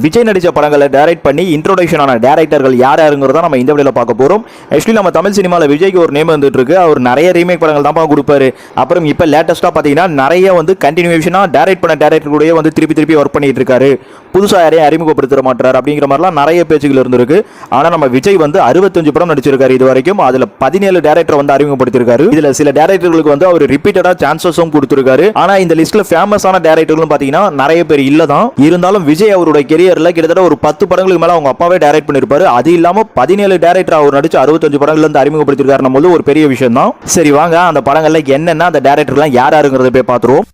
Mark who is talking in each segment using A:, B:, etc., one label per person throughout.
A: விஜய் நடித்த படங்களை டைரக்ட் பண்ணி இன்ட்ரோடக்ஷன் ஆன டேரக்டர்கள் யார் யாருங்கிறத நம்ம இந்த வழியில் பார்க்க போகிறோம் ஆக்சுவலி நம்ம தமிழ் சினிமாவில் விஜய்க்கு ஒரு நேம் வந்துட்டு இருக்கு. அவர் நிறைய ரீமேக் படங்கள் தான் கொடுப்பாரு. அப்புறம் இப்போ லேட்டஸ்ட்டாக பார்த்தீங்கன்னா நிறைய வந்து கண்டினியூஷனாக டைரக்ட் பண்ண டேரக்டர் கூடயே வந்து திருப்பி திருப்பி ஒர்க் பண்ணிட்டு இருக்காரு. புதுசாக யாரையும் அறிமுகப்படுத்த மாட்டார் அப்படிங்கிற மாதிரிலாம் நிறைய பேச்சுகள் இருந்திருக்கு. ஆனால் நம்ம விஜய் வந்து அறுபத்தஞ்சு படம் நடிச்சிருக்காரு இது வரைக்கும். அதில் பதினேழு டேரக்டர் வந்து அறிமுகப்படுத்திருக்காரு. இதில் சில டேரக்டர்களுக்கு வந்து அவர் ரிப்பீட்டடாக சான்சஸும் கொடுத்துருக்காரு. ஆனால் இந்த லிஸ்ட்டில் ஃபேமஸான டேரக்டர்களும் பார்த்தீங்கன்னா நிறைய பேர் இல்லை தான் இருந்தாலும் விஜய் அவருடைய கெரியரில் கிட்டத்தட்ட ஒரு பத்து படங்களுக்கு மேலே அவங்க அப்பாவே டைரக்ட் பண்ணியிருப்பாரு அது இல்லாமல் பதினேழு டேரக்டர் அவர் நடிச்சு அறுபத்தஞ்சு படங்கள் வந்து அறிமுகப்படுத்திருக்காருன்னும் போது ஒரு பெரிய விஷயம் தான் சரி வாங்க. அந்த படங்கள்ல என்னென்ன அந்த டேரக்டர்லாம் யார் யாருங்கிறத போய் பார்த்துருவோம்.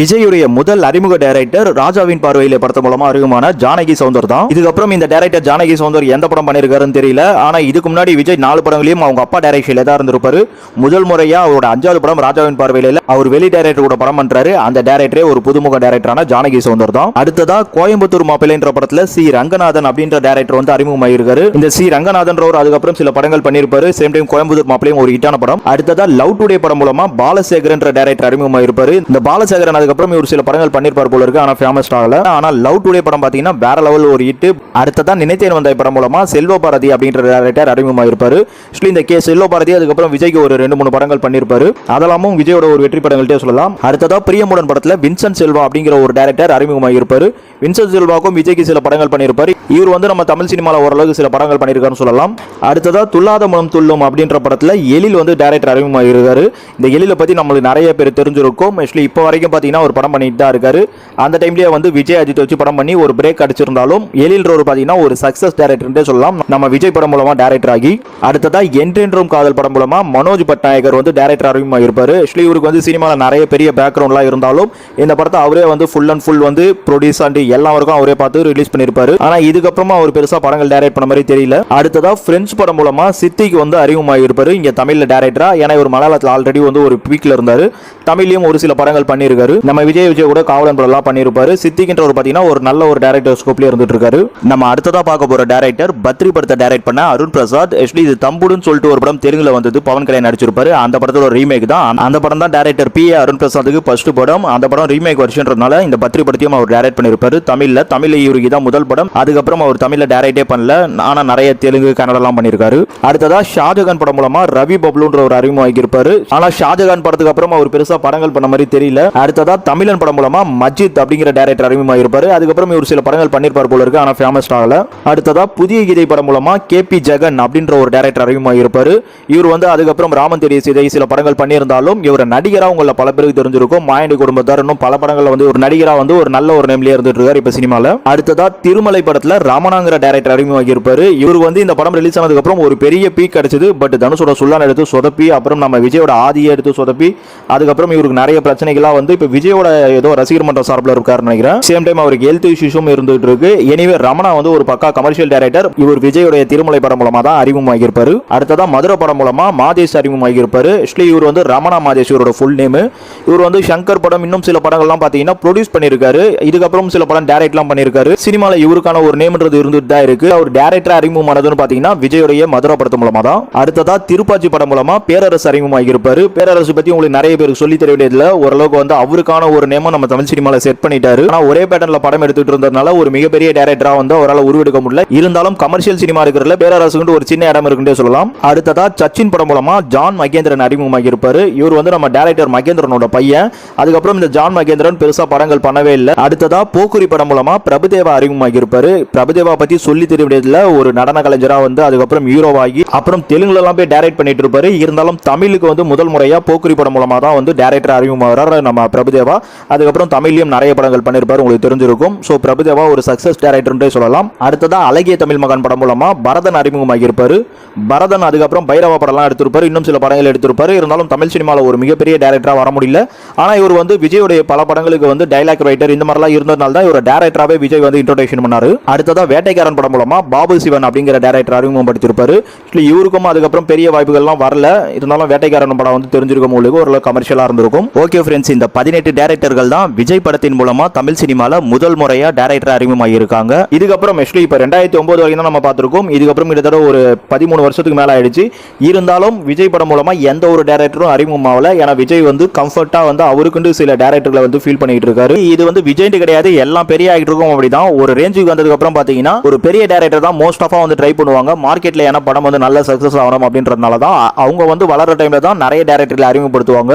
A: விஜயுடைய முதல் அறிமுக டைரக்டர் ராஜாவின் பார்வையில படத்து மூலமா அறிமுகமான ஜானகி சௌந்தர் தான். இதுக்கப்புறம் இந்த டைரக்டர் ஜானகி சௌந்தர் எந்த படம் பண்ணிருக்காருன்னு தெரியல. ஆனா இதுக்கு முன்னாடி விஜய் நாலு படங்களையும் அவங்க அப்பா டைரக்ஷன்ல தான் இருந்திருப்பாரு. முதல் முறையா அவரோட அஞ்சாவது படம் ராஜாவின் பார்வையில அவர் வெளி டைரக்டர் கூட படம் பண்றாரு. அந்த டைரக்டரே ஒரு புதுமுக டைரக்டரான ஜானகி சௌந்தர் தான். அடுத்ததா கோயம்புத்தூர் மாப்பிள்ளைன்ற படத்துல சி. ரங்கநாதன் அப்படின்ற டைரக்டர் வந்து அறிமுகமாயிருக்காரு. இந்த சி. ரங்கநாதன்றவர் அதுக்கப்புறம் சில படங்கள் பண்ணிருப்பாரு சேம் டைம் கோயம்புத்தூர் மாப்பிள்ளையும் ஒரு ஹிட்டான படம். அடுத்ததா லவ் டுடே படம் மூலமா பாலசேகரன்ற டைரக்டர் அறிமுகமாயிருப்பாரு. இந்த பாலசேகரன் அதுக்கப்புறம் இவர் சில படங்கள் பண்ணியிருப்பார் போல இருக்கு. ஆனா ஃபேமஸ் ஆகல. ஆனா லவ் டுடே படம் பாத்தீங்கன்னா வேற லெவல் ஒரு ஹிட் அடுத்ததா நினைத்தேன் வந்த படம் மூலமா செல்வ பாரதி அப்படின்ற டேரக்டர் அறிமுகமாயிருப்பாரு ஆக்சுவலி இந்த கே செல்வ பாரதி அதுக்கப்புறம் விஜய்க்கு ஒரு ரெண்டு மூணு படங்கள் பண்ணியிருப்பாரு அதெல்லாமும் விஜயோட ஒரு வெற்றி படங்கள்ட்டே சொல்லலாம். அடுத்ததா பிரியமுடன் படத்துல வின்சென்ட் செல்வா அப்படிங்கிற ஒரு டேரக்டர் அறிமுகமாயிருப்பாரு வின்சன் செல்வாக்கும் விஜய்க்கு சில படங்கள் பண்ணியிருப்பாரு இவர் வந்து நம்ம தமிழ் சினிமாவில் ஓரளவுக்கு சில படங்கள் பண்ணியிருக்காருன்னு சொல்லலாம். அடுத்ததா துல்லாத மனம் துள்ளும் அப்படின்ற படத்துல எழில் வந்து டேரக்டர் அறிமுகமாகிருக்காரு இந்த எழில பத்தி நம்மளுக்கு நிறைய பேர் தெரிஞ்சிருக்கும். ஆக்சுவலி இப்போ வரைக்கும் பார்த்தீங்கன்னா ஒரு படம் பண்ணிட்டு தான் இருக்காரு. அந்த டைம்லேயே வந்து விஜய் அஜித் வச்சு படம் பண்ணி ஒரு பிரேக் அடிச்சிருந்தாலும் எழில்ன்றவர் பார்த்தீங்கன்னா ஒரு சக்சஸ் டேரக்டர்ன்றே சொல்லலாம். நம்ம விஜய் படம் மூலமாக டேரக்டர் ஆகி அடுத்ததாக என்றென்றும் காதல் படம் மூலமாக மனோஜ் பட்நாயகர் வந்து டேரக்டர் அறிமுகமாயிருப்பாரு ஆக்சுவலி இவருக்கு வந்து சினிமாவில் நிறைய பெரிய பேக்ரவுண்ட்லாம் இருந்தாலும் இந்த படத்தை அவரே வந்து ஃபுல் அண்ட் ஃபுல் வந்து ப்ரொடியூஸ் அண்ட் எல்லாருக்கும் அவரே பார்த்து ரிலீஸ் பண்ணியிருப்பாரு. ஆனால் இதுக்கப்புறமா அவர் பெருசாக படங்கள் டேரக்ட் பண்ண மாதிரி தெரியல. அடுத்ததாக ஃப்ரெண்ட்ஸ் படம் மூலமாக சித்திக்கு வந்து அறிமுகமாயிருப்பாரு இங்கே தமிழில் டேரக்டராக ஏன்னா இவர் மலையாளத்தில் ஆல்ரெடி வந்து ஒரு பீக்ல இருந்தார். தமிழ்லையும் ஒரு சில படங்கள் பண்ணியிருக்காரு. நம்ம விஜய் விஜய் கூட காவலன் படம் எல்லாம் பண்ணியிருப்பாரு. சித்திக்கின்ற ஒரு பாத்தீங்கன்னா ஒரு நல்ல ஒரு டேரக்டர் ஸ்கோப்ல இருந்துட்டு இருக்காரு நம்ம அடுத்ததா பார்க்க போற டேரக்டர் பத்ரி படத்தை டைரக்ட் பண்ண அருண் பிரசாத். ஆக்சுவலி இது தம்புடுன்னு சொல்லிட்டு ஒரு படம் தெலுங்குல வந்தது பவன் கல்யாண் நடிச்சிருப்பாரு. அந்த படத்தோட ரீமேக் தான். அந்த படம் தான் டேரக்டர் பி அருண் பிரசாத்துக்கு ஃபர்ஸ்ட் படம். அந்த படம் ரீமேக் வருஷன்றதுனால இந்த பத்ரி படத்தையும் அவர் டைரக்ட் பண்ணியிருப்பாரு. தமிழ்ல தமிழ்ல இவருக்கு தான் முதல் படம். அதுக்கப்புறம் அவர் தமிழ்ல டேரக்டே பண்ணல. ஆனா நிறைய தெலுங்கு கன்னடலாம் பண்ணியிருக்காரு. அடுத்ததா ஷாஜகான் படம் மூலமா ரவி பப்ளுன்ற ஒரு அறிமுகம் ஆகியிருப்பாரு ஆனா ஷாஜகான் படத்துக்கு அப்புறம் அவர் பெருசா படங்கள் பண்ண மாதிரி தெரியல. அடுத்ததா தமிழன் படம் மூலமா மஜித் அப்படிங்கிற டேரக்டர் அறிமுகம் அதுக்கப்புறம் இவர் சில படங்கள் பண்ணியிருப்பார் போல இருக்கு ஆனா ஃபேமஸ் ஆகல அடுத்ததா புதிய கீதை படம் மூலமா கே பி ஜெகன் அப்படின்ற ஒரு டேரக்டர் அறிமுகம் இருப்பார் இவர் வந்து அதுக்கப்புறம் ராமன் தெரிய சிதை சில படங்கள் பண்ணியிருந்தாலும் இவர் நடிகராக உங்களை பல பேருக்கு தெரிஞ்சிருக்கும். மாயண்டி குடும்பத்தார் இன்னும் பல படங்களில் வந்து ஒரு நடிகராக வந்து ஒரு நல்ல ஒரு நேம்லேயே இருந்துட்டு இருக்காரு இப்போ சினிமாவில் அடுத்ததா திருமலை படத்தில் ராமனாங்கிற டேரக்டர் அறிமுகமாகி இருப்பார் இவர் வந்து இந்த படம் ரிலீஸ் ஆனதுக்கப்புறம் ஒரு பெரிய பீக் கிடைச்சது. பட் தனுஷோட சுல்லான் எடுத்து சொதப்பி அப்புறம் நம்ம விஜயோட ஆதியை எடுத்து சொதப்பி அதுக்கப்புறம் இவருக்கு நிறைய பிரச்சனைகள்லாம் வந்து இப்ப விஜயோட ஏதோ ரசிகர் மன்ற சார்பில் இருக்காருன்னு நினைக்கிறேன். சேம் டைம் அவருக்கு ஹெல்த் இஷ்யூஸும் இருந்துட்டு இருக்கு. எனிவே ரமணா வந்து ஒரு பக்கா கமர்ஷியல் டைரக்டர் இவர் விஜயோடைய திருமலை படம் மூலமா தான் அறிமுகமாகி இருப்பாரு அடுத்ததா மதுரை படம் மூலமா மாதேஷ் அறிமுகமாகி இருப்பாரு ஆக்சுவலி இவர் வந்து ரமணா மாதேஷ் இவரோட ஃபுல் நேம் இவர் வந்து சங்கர் படம் இன்னும் சில படங்கள்லாம் பார்த்தீங்கன்னா ப்ரொடியூஸ் பண்ணியிருக்காரு. இதுக்கப்புறம் சில படம் டேரக்ட்லாம் பண்ணியிருக்காரு. சினிமாவில் இவருக்கான ஒரு நேம்ன்றது இருந்துட்டு தான் இருக்கு. அவர் டேரக்டர் அறிமுகமானதுன்னு பார்த்தீங்கன்னா விஜயோடைய மதுரை படத்து மூலமா தான். அடுத்ததா திருப்பாச்சி படம் மூலமா பேரரசு அறிமுகமாகியிருப்பாரு. பேரரசு பத்தி உங்களுக்கு நிறைய பேருக்கு சொல்லி தர வேண்டியதுல ஓரளவுக்கு வந்து அவருக்கு அவருக்கான ஒரு நேமம் நம்ம தமிழ் சினிமாவில் செட் பண்ணிட்டாரு. ஆனால் ஒரே பேட்டர்ல படம் எடுத்துட்டு இருந்ததுனால ஒரு மிகப்பெரிய டேரக்டரா வந்து அவரால் உருவெடுக்க முடியல. இருந்தாலும் கமர்ஷியல் சினிமா இருக்கிறதுல பேரரசுக்கு ஒரு சின்ன இடம் இருக்குன்னே சொல்லலாம். அடுத்ததா சச்சின் படம் மூலமா ஜான் மகேந்திரன் அறிமுகமாக இருப்பாரு இவர் வந்து நம்ம டேரக்டர் மகேந்திரனோட பையன். அதுக்கப்புறம் இந்த ஜான் மகேந்திரன் பெருசா படங்கள் பண்ணவே இல்லை. அடுத்ததா போக்குரி படம் மூலமா பிரபுதேவா அறிமுகமாக இருப்பாரு பிரபுதேவா பத்தி சொல்லி தெரிய ஒரு நடன கலைஞரா வந்து அதுக்கப்புறம் ஹீரோவாகி அப்புறம் தெலுங்குல எல்லாம் போய் டேரக்ட் பண்ணிட்டு இருப்பாரு. இருந்தாலும் தமிழுக்கு வந்து முதல் முறையா போக்குரி படம் மூலமா தான் வந்து டேரக்டர் அறிமுகமாகிறார் நம்ம பிரபுதேவா அதுக்கப்புறம் தமிழ்லையும் நிறைய படங்கள் பண்ணியிருப்பார் உங்களுக்கு தெரிஞ்சிருக்கும். ஸோ பிரபுதேவா ஒரு சக்சஸ் டேரக்டர்ன்றே சொல்லலாம். அடுத்ததாக அழகிய தமிழ் மகன் படம் மூலமா பரதன் அறிமுகமாகியிருப்பார். பரதன் அதுக்கப்புறம் பைரவா படம்லாம் எடுத்திருப்பார். இன்னும் சில படங்கள் எடுத்திருப்பார். இருந்தாலும் தமிழ் சினிமாவில் ஒரு மிகப்பெரிய டேரக்டராக வர முடியல. ஆனால் இவர் வந்து விஜயோடைய பல படங்களுக்கு வந்து டைலாக் ரைட்டர் இந்த மாதிரிலாம் இருந்ததுனால தான் இவர் டேரக்டராகவே விஜய் வந்து இன்ட்ரோடக்ஷன் பண்ணார். அடுத்ததாக வேட்டைக்காரன் படம் மூலமா பாபு சிவன் அப்படிங்கிற டேரக்டர் அறிமுகப்படுத்திருப்பாரு இல்லை இவருக்கும் அதுக்கப்புறம் பெரிய வாய்ப்புகள்லாம் வரல. இருந்தாலும் வேட்டைக்காரன் படம் வந்து தெரிஞ்சிருக்கும் உங்களுக்கு. ஓரளவு கமர்ஷியலா இருந்திருக்கும். ஓகே ஃப்ரெண்ட்ஸ் இந்த பதினெட்டு எட்டு டேரக்டர்கள் தான் விஜய் படத்தின் மூலமா தமிழ் சினிமால முதல் முறையா டேரக்டர் அறிமுகமாகி இருக்காங்க இதுக்கப்புறம் ஆக்சுவலி இப்போ ரெண்டாயிரத்தி ஒன்பது வரைக்கும் தான் நம்ம பார்த்துருக்கோம். இதுக்கப்புறம் கிட்டத்தட்ட ஒரு பதிமூணு வருஷத்துக்கு மேல ஆயிடுச்சு. இருந்தாலும் விஜய் படம் மூலமா எந்த ஒரு டேரக்டரும் அறிமுகமாகல ஏன்னா விஜய் வந்து கம்ஃபர்ட்டா வந்து அவருக்குண்டு சில டேரக்டர்களை வந்து ஃபீல் பண்ணிட்டு இருக்காரு. இது வந்து விஜய் கிடையாது. எல்லாம் பெரிய ஆக்டருக்கும் அப்படிதான். ஒரு ரேஞ்சுக்கு வந்ததுக்கு அப்புறம் பாத்தீங்கன்னா ஒரு பெரிய டேரக்டர் தான் மோஸ்ட் ஆஃபா வந்து ட்ரை பண்ணுவாங்க. மார்க்கெட்ல ஏன்னா படம் வந்து நல்ல சக்சஸ் ஆகணும் அப்படின்றதுனால தான் அவங்க வந்து வளர டைம்ல தான் நிறைய டேரக்டர்களை அறிமுகப்படுத்துவாங்க.